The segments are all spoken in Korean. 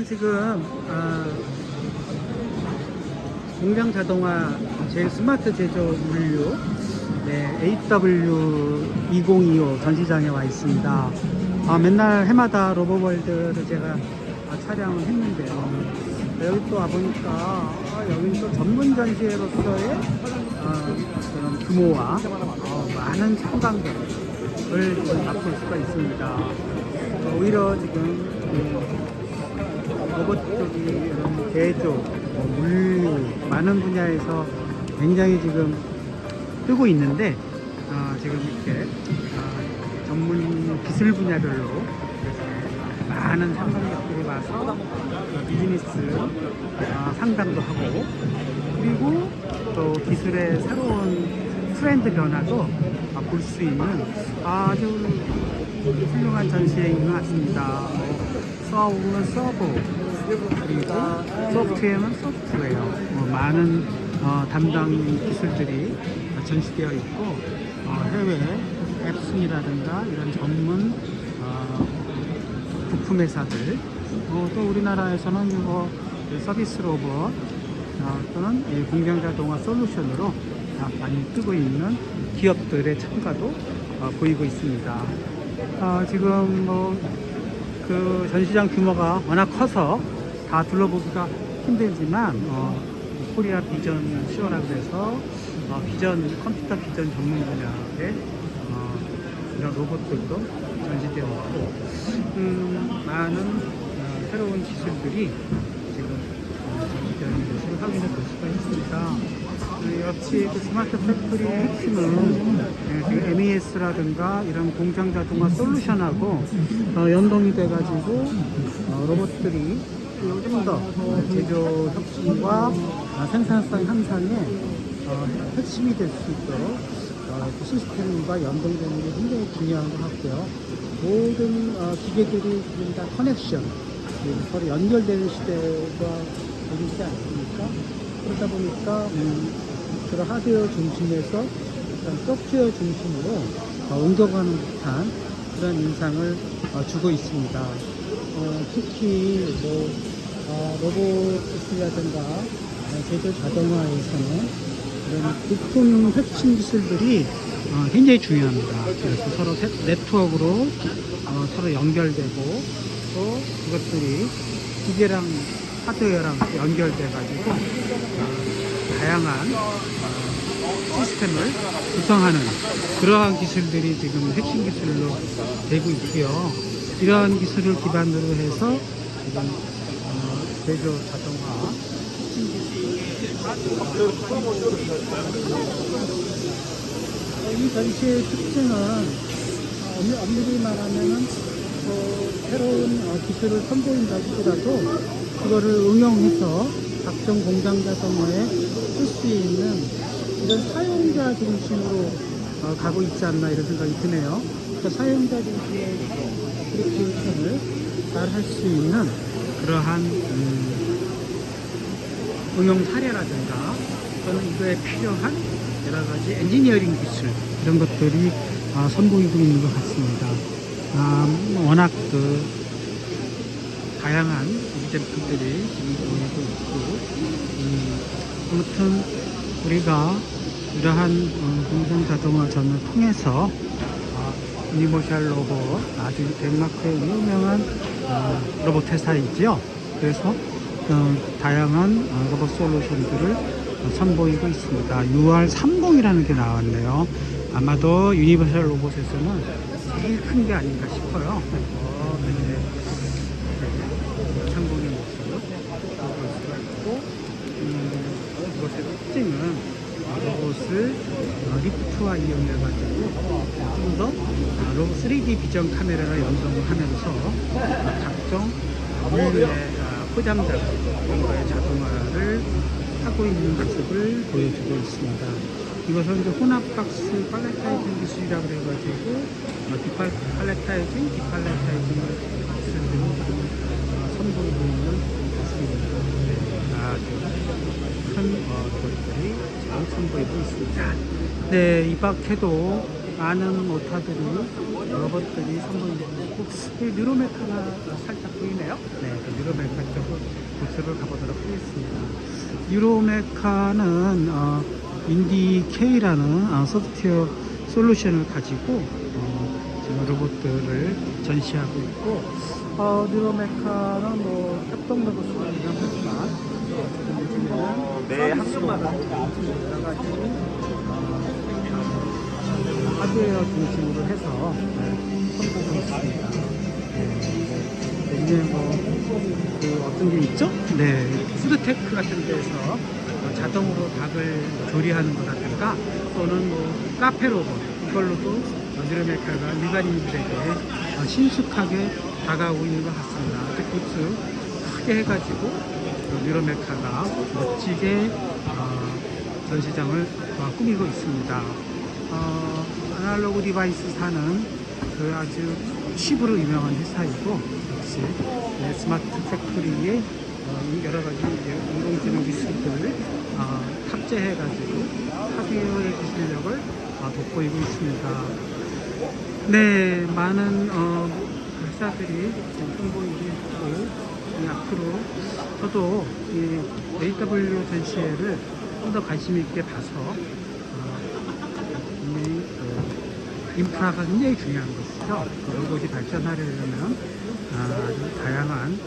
저는 지금 아, 공장 자동화 제일 스마트 제조 물류 네, AW2025 전시장에 와 있습니다. 아, 맨날 해마다 로보월드를 제가 아, 촬영을 했는데요. 여기 또 와보니까 아, 여기는 또 전문 전시회로서의 아, 그런 규모와 어, 많은 참관들을 지금 맛볼 수가 있습니다. 어, 오히려 지금 음, 로봇 쪽이 이런 제조, 뭐 물류 많은 분야에서 굉장히 지금 뜨고 있는데 어, 지금 이렇게 어, 전문 기술 분야별로 많은 상담객들이 와서 어, 비즈니스 어, 상담도 하고 그리고 또 기술의 새로운 트렌드 변화도 아, 볼수 있는 아주 훌륭한 전시회인 것 같습니다. 서브는 서브 그리고 소프트웨어는 소프트웨어 뭐 많은 어, 담당 기술들이 전시되어 있고 어, 해외 앱슨이라든가 이런 전문 어, 부품 회사들 어, 또 우리나라에서는 이거 서비스 로봇 어, 또는 이 공장 자동화 솔루션으로 아, 많이 뜨고 있는 기업들의 참가도 어, 보이고 있습니다. 어, 지금 뭐 그 전시장 규모가 워낙 커서 다 둘러보기가 힘들지만 어, 코리아 비전 쇼라 그래서 어, 비전 컴퓨터 비전 전문 분야의 어, 이런 로봇들도 전시되어 있고 음, 많은 어, 새로운 기술들이 지금 어, 전시되어 있는 것을 확인해 볼 수가 있습니다. 그 역시 그 스마트 팩토리의 핵심은 예, 지금 MES라든가 이런 공장 자동화 솔루션하고 어, 연동이 돼가지고 어, 로봇들이 좀더 제조 혁신과 어, 생산성 향상에 어, 핵심이 될 수 있도록 어, 그 시스템과 연동되는 게 굉장히 중요한 것 같고요. 모든 어, 기계들이 지금 다 커넥션, 서로 연결되는 시대가 되지 않습니까? 그러다 보니까 음, 그런 하드웨어 중심에서 소프트웨어 중심으로 어, 옮겨가는 듯한 그런 인상을 어, 주고 있습니다. 어, 특히 뭐 어, 로봇이라든가 어, 제조 자동화에서는 이런 부품 핵심 기술들이 어, 굉장히 중요합니다. 그래서 서로 세- 네트워크로 어, 서로 연결되고 또 그것들이 기계랑 하드웨어랑 연결돼 가지고 다양한 어, 시스템을 구성하는 그러한 기술들이 지금 핵심 기술로 되고 있고요. 이러한 기술을 기반으로 해서 지금 어, 제조 자동화 이 전시의 특징은 어, 엄- 엄밀히 말하면은 뭐 새로운 어, 기술을 선보인다기보다도 그거를 응용해서 각종 공장 자동화에 쓸 수 있는 이런 사용자 중심으로 어, 가고 있지 않나 이런 생각이 드네요. 그러니까 사용자 중심의 애플리케이션을 잘 할 수 있는 그러한 음, 응용 사례라든가 또는 이거에 필요한 여러 가지 엔지니어링 기술 이런 것들이 아, 선보이고 있는 것 같습니다. 아, 워낙 그 다양한 제품들이 지금 보이고 있고 음, 아무튼 우리가 이러한 어, 공장 자동화 전을 통해서 어, 유니버셜 로봇 아주 덴마크의 유명한 어, 로봇 회사이지요. 그래서 어, 다양한 어, 로봇 솔루션들을 어, 선보이고 있습니다. UR30이라는 게 나왔네요. 아마도 유니버셜 로봇에서는 제일 큰 게 아닌가 싶어요. 어, 네. 창문의 모습 볼 수가 있고 음, 이것의 특징은 어, 리프트와 이용해 가지고 좀더 3D 비전 카메라를 연동을 하면서 어, 각종 물류의 어, 포장작 이런 거의 자동화를 하고 있는 모습을 보여주고 있습니다. 이것은 이제 혼합박스 팔레타이징 기술이라고 해가지고 어, 디팔, 팔레타이징, 디팔레타이징 기술들을 어, 선보이고 있는 모습입니다. 네, 아주 큰 어, 것들이 잘 선보이고 있습니다. 네, 이 밖에도 많은 오타들이 로봇들이 선보이고 있고 이 뉴로메카가 살짝 보이네요. 네, 그 뉴로메카 부스를 가보도록 하겠습니다. 유로메카는 어, 인디케이라는 어, 소프트웨어 솔루션을 가지고 어, 지금 로봇들을 전시하고 있고 어, 유로메카는 뭐 협동 로봇으로 유명하지만 어, 지금 요즘에는 네, 학교마다. 여러 가지 어, 하드웨어 중심으로 해서 네, 선보고 있습니다. 네, 이제 뭐 그 어떤 게 있죠? 네, 푸드테크 같은 데서 어, 자동으로 닭을 조리하는 거라든가 또는 뭐 카페 로봇 이걸로도 뉴로메카가 일반인들에게 어, 신속하게 다가오고 있는 것 같습니다. 굿즈 크게 해가지고 어, 뉴로메카가 멋지게 어, 전시장을 어, 꾸미고 있습니다. 어, 아날로그 디바이스 사는 그 아주 칩으로 유명한 회사이고 역시 네, 스마트 팩토리에 어, 이 여러 가지 인공지능 기술들을 어, 탑재해가지고 하드웨어의 기술력을 어, 돋보이고 있습니다. 네, 많은 어, 회사들이 지금 홍보이고 있고 이 앞으로 저도 이 AW 전시회를 좀 더 관심 있게 봐서 어, 굉장히 그 인프라가 굉장히 중요한 것이죠. 그 로봇이 발전하려면 아, 아주 다양한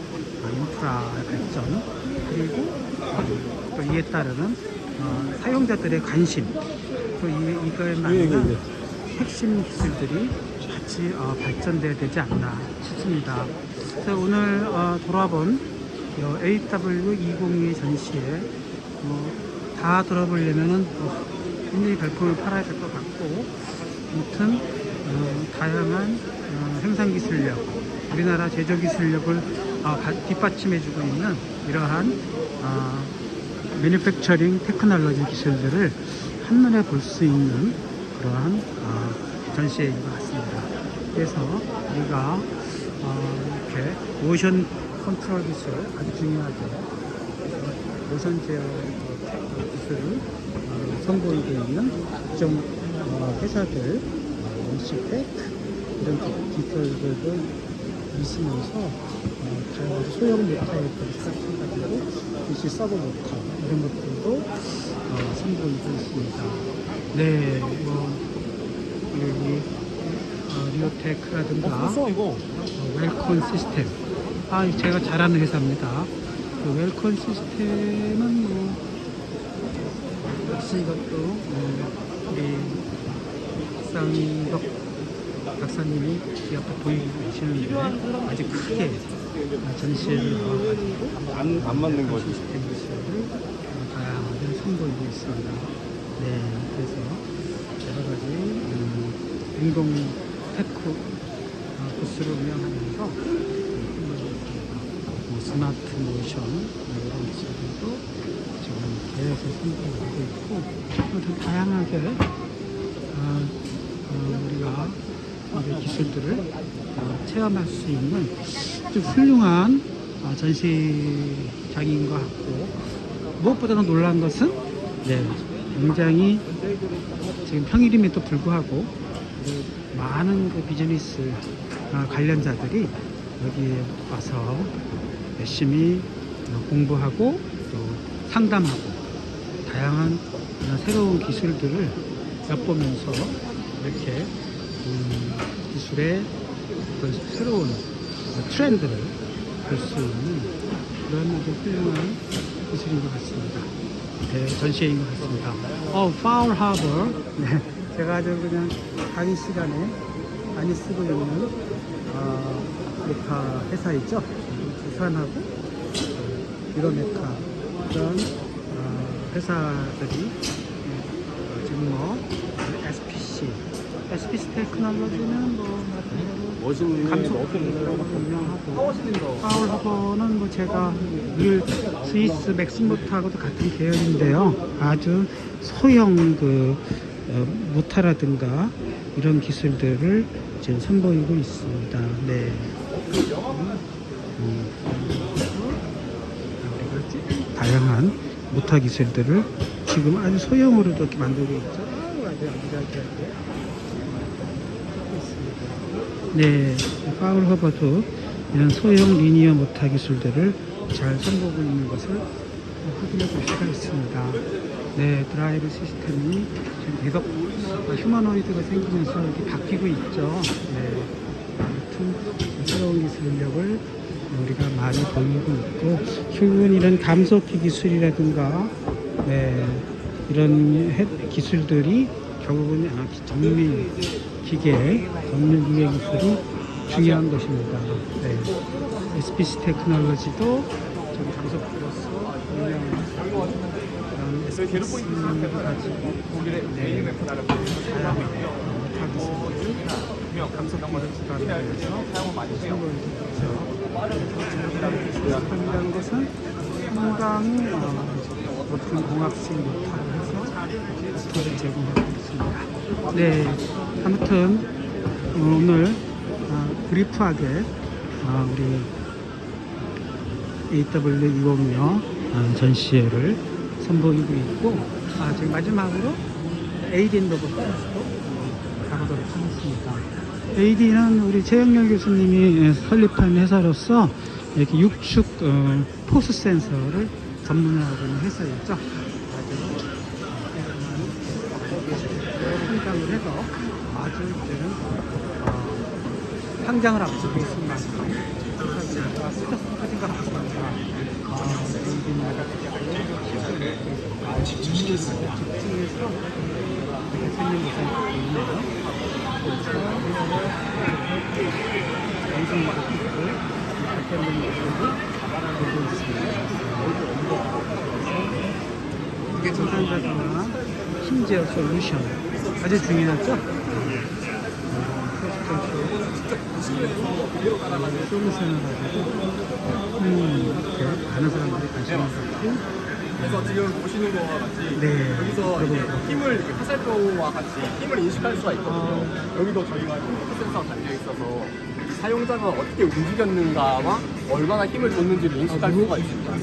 어, 인프라 발전 그리고 또 이에 따르는 어, 사용자들의 관심 또 이, 이거에 맞는 핵심 기술들이 같이 어, 발전돼야 되지 않나 싶습니다. 그래서 오늘 어, 돌아본 AW202 전시회 뭐, 다 들어보려면은 뭐 굉장히 발품을 팔아야 될 것 같고 아무튼 어, 다양한 어, 생산 기술력 우리나라 제조 기술력을 어, 가- 뒷받침해주고 있는 이러한 어, 매니팩처링 테크놀로지 기술들을 한눈에 볼 수 있는 그러한 어, 전시회인 것 같습니다. 그래서 우리가 어, 이렇게 모션 컨트롤 기술 아주 중요하죠. 모션 제어 어, 테- 기술을 어, 선보이고 있는 각종 어, 회사들, 어, 시텍 이런 기- 기술들도 있으면서 어, 다양한 소형 모터들을 시작해가지고 DC 서버 모터 이런 것들도 어, 선보이고 있습니다. 네, 뭐 여기 어, 리오테크라든가 써 이거. 어, 웰콘 시스템. 아, 제가 잘 아는 회사입니다. 그 웰콘 시스템은 뭐, 역시 이것도, 어, 우리 박상덕 박사님이 이 앞에 보이고 계시는데, 아주 크게 전시회를 나와가지고, 안, 안 맞는 거지. 시스템 다양하게 선보이고 있습니다. 네, 그래서 여러 가지 음, 인공 테크 어, 부스를 운영하면서 뭐 스마트 모션 뭐 이런 기술들도 지금 계속 선보이고 있고 아무튼 다양하게 어, 어, 우리가 이 기술들을 어, 체험할 수 있는 훌륭한 어, 전시장인 것 같고 무엇보다도 놀란 것은 네, 굉장히 지금 평일임에도 불구하고 그 많은 그 비즈니스 어, 관련자들이 여기에 와서 열심히 어, 공부하고 또 상담하고 다양한 어, 새로운 기술들을 엿보면서 이렇게 음, 기술의 어떤 새로운 어, 트렌드를 볼 수 있는 그런 아주 훌륭한 기술인 것 같습니다. 네, 전시회인 것 같습니다. 어, 파울 하버. 네, 제가 아주 그냥 강의 시간에 많이 쓰고 있는 어, 메카 회사이죠. 부산하고 어, 유로메카 그런 어, 회사들이 어, 지금 뭐 SPC, SPC 테크놀로지는 뭐 멋있는 감속 어떤 유명하고 파워실린더. 파울 허버는 뭐 제가 늘 스위스 맥스모터하고도 같은 계열인데요. 아주 소형 그 어, 모터라든가 이런 기술들을 지금 선보이고 있습니다. 네. 음. 우리가 다양한 모터 기술들을 지금 아주 소형으로도 이렇게 만들고 있죠. 네, 파울 허버도 이런 소형 리니어 모터 기술들을 잘 선보고 있는 것을 확인해 볼 수가 있습니다. 네, 드라이브 시스템이 지금 계속 휴머노이드가 생기면서 이렇게 바뀌고 있죠. 네, 아무튼 새로운 기술력을 우리가 많이 보이고 있고 결국은 이런 감속기 기술이라든가 네, 이런 해- 기술들이 결국은 아, 기- 정밀 기계, 정밀 기계 기술이 중요한 것입니다. 네. SPC 테크놀로지도 좀 감속기로서 유명한 그런 SPC를 가지고 네, 다양한 기술을 감속기를 기반으로 해서 한다는 것은 상당히 어, 높은 공학생 역할을 해서 기술을 제공하고 있습니다. 네, 아무튼 오늘 어, 브리프하게 어, 우리 AW20여 어, 전시회를 선보이고 있고 아, 지금 마지막으로 코스도 가보도록 하겠습니다. AD는 우리 최영렬 교수님이 예, 설립한 회사로서 이렇게 육축 어, 포스 센서를 전문으로 하고 있는 회사였죠. 성장을 해서 아주 이제는 어, 상장을 앞두고 있습니다. AD나가 집중해서 생긴 것을 보이네요. 방송 마케팅을 발전된 모습을 보고 있습니다. 전산자산화 심지어 솔루션 아주 중요하죠? 솔루션을 가지고 음, 이렇게 많은 사람들이 관심을 갖고 그래서 지금 보시는 거와 같이 네, 여기서 이제 힘을 이렇게 화살표와 같이 힘을 인식할 수가 있거든요. 여기도 저희가 힘 센서가 달려 있어서 사용자가 어떻게 움직였는가와 얼마나 힘을 줬는지를 인식할 수가 있습니다.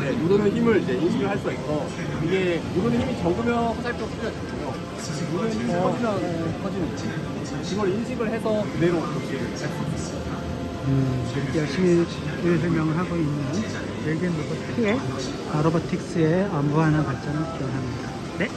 네, 누르는 힘을 이제 인식을 할 수가 있어 이게 누르는 힘이 적으면 화살표 소리가 적고요. 누르는 힘이 커지면 커지는 이걸 인식을 해서 그대로 그렇게 할수 있습니다. 음, 열심히 설명을 하고 있는 웰겐 로봇의 아, 로보틱스의 어, 무한한 발전을 기원합니다. 네.